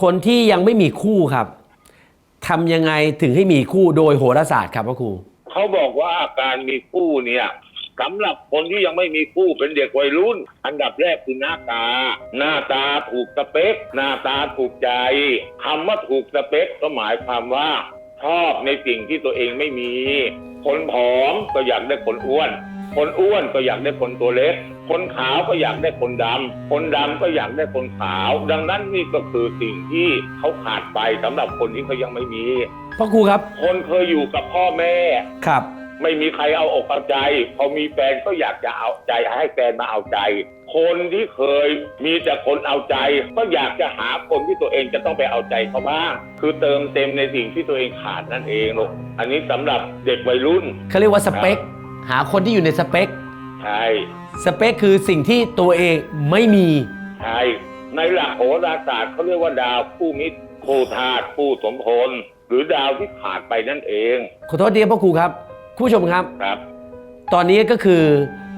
คนที่ยังไม่มีคู่ครับทำยังไงถึงให้มีคู่โดยโหราศาสตร์ครับพระครูเขาบอกว่าการมีคู่เนี่ยสำหรับคนที่ยังไม่มีคู่เป็นเด็กวัยรุ่น อันดับแรกคือหน้าตา หน้าตาถูกสเปค หน้าตาถูกใจคำว่าถูกสเปคก็หมายความว่าชอบในสิ่งที่ตัวเองไม่มี คนผอมก็อยากได้คนอ้วน คนอ้วนก็อยากได้คนตัวเล็ก คนขาวก็อยากได้คนดำ คนดำก็อยากได้คนขาว ดังนั้นนี่ก็คือสิ่งที่เขาขาดไปสำหรับคนที่เขายังไม่มีพระครูครับ คนเคยอยู่กับพ่อแม่ ครับ ไม่มีใครเอาอกเอาใจ พอมีแฟนก็อยากจะเอาใจให้แฟนมาเอาใจ คนที่เคยมีแต่คนเอาใจ ก็อยากจะหาคนที่ตัวเองจะต้องไปเอาใจเขาบ้าง คือเติมเต็มในสิ่งที่ตัวเองขาดนั่นเองลูกอันนี้สำหรับเด็กวัยรุ่นเขาเรียกว่าสเปค หาคนที่อยู่ในสเปค ใช่สเปคคือสิ่งที่ตัวเองไม่มี ใช่ในหลักโหราศาสตร์เขาเรียกว่าดาวผู้มิตรคู่ธาตุผู้สมพลหรือดาวที่ขาดไปนั่นเองขอโทษทีครับพระครูครับคุณผู้ชมครับ ครับ ตอนนี้ก็คือ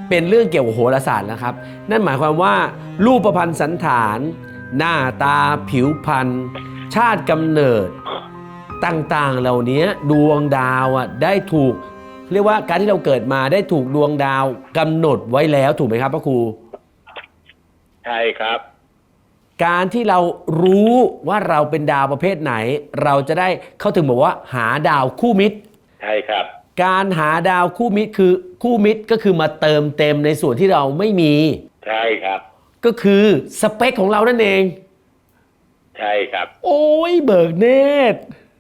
เป็นเรื่องเกี่ยวกับโหราศาสตร์นะครับ นั่นหมายความว่า รูปพันธ์สันฐาน หน้าตาผิวพรรณชาติกำเนิด ต่างๆ เหล่านี้ดวงดาวอะได้ถูก เรียกว่าการที่เราเกิดมาได้ถูกดวงดาวกำหนดไว้แล้วถูกไหมครับพระครู ใช่ครับ การที่เรารู้ว่าเราเป็นดาวประเภทไหน เราจะได้เข้าถึงบอกว่า หาดาวคู่มิตร ใช่ครับ การหาดาวคู่มิตรคือคู่มิตรก็คือมาเติมเต็มในส่วนที่เราไม่มี ใช่ครับ ก็คือสเปคของเรานั่นเอง ใช่ครับ โอ้ยเบิกเนตร